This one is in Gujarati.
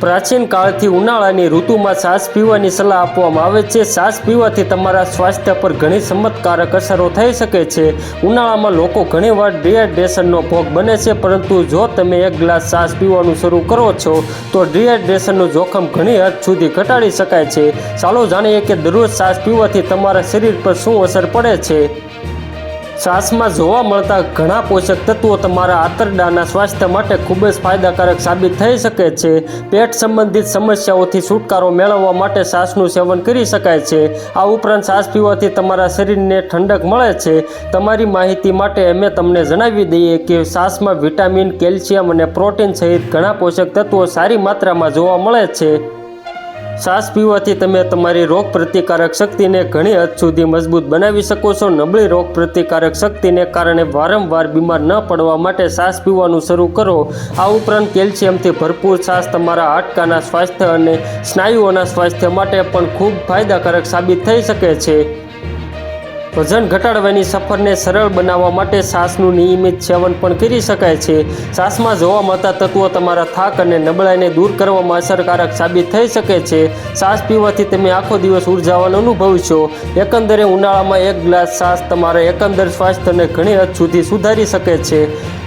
પ્રાચીન કાળથી ઉનાળાની ઋતુમાં છાશ પીવાની સલાહ આપવામાં આવે છે. છાશ પીવાથી તમારા સ્વાસ્થ્ય પર ઘણી ચમત્કારક અસરો થઈ શકે છે. ઉનાળામાં લોકો ઘણીવાર ડિહાઇડ્રેશનનો ભોગ બને છે, પરંતુ જો તમે એક ગ્લાસ છાશ પીવાનું શરૂ કરો છો, તો ડિહાઇડ્રેશનનું જોખમ ઘણી હદ સુધી ઘટાડી શકાય છે. ચાલો જાણીએ કે દરરોજ છાશ પીવાથી તમારા શરીર પર શું અસર પડે છે. છાશમાં જોવા મળતા ઘણા પોષક તત્વો તમારા આંતરડાના સ્વાસ્થ્ય માટે ખૂબ જ ફાયદાકારક સાબિત થઈ શકે છે. પેટ સંબંધિત સમસ્યાઓથી છુટકારો મેળવવા માટે છાશનું સેવન કરી શકાય છે. આ ઉપરાંત છાશ પીવાથી તમારા શરીરને ઠંડક મળે છે. તમારી માહિતી માટે અમે તમને જણાવી દઈએ કે છાશમાં વિટામિન, કેલ્શિયમ અને પ્રોટીન સહિત ઘણા પોષક તત્વો સારી માત્રામાં જોવા મળે છે. છાશ પીવાથી તમે તમારી રોગ પ્રતિકારક શક્તિને ઘણી હદ સુધી મજબૂત બનાવી શકો છો. નબળી રોગ પ્રતિકારક શક્તિને કારણે વારંવાર બીમાર ન પડવા માટે છાશ પીવાનું શરૂ કરો. આ ઉપરાંત કેલ્શિયમથી ભરપૂર છાશ તમારા હાડકાના સ્વાસ્થ્ય અને સ્નાયુઓના સ્વાસ્થ્ય માટે પણ ખૂબ ફાયદાકારક સાબિત થઈ શકે છે. વજન ઘટાડવાની સફરને સરળ બનાવવા માટે શ્વાસનું નિયમિત સેવન પણ કરી શકાય છે. શ્વાસમાં જોવા મળતા તત્વો તમારા થાક અને નબળાઈને દૂર કરવામાં અસરકારક સાબિત થઈ શકે છે. શ્વાસ પીવાથી તમે આખો દિવસ ઉર્જાવાન અનુભવશો. એકંદરે ઉનાળામાં એક ગ્લાસ છાસ તમારા એકંદર સ્વાસ્થ્યને ઘણી હદ સુધી સુધારી શકે છે.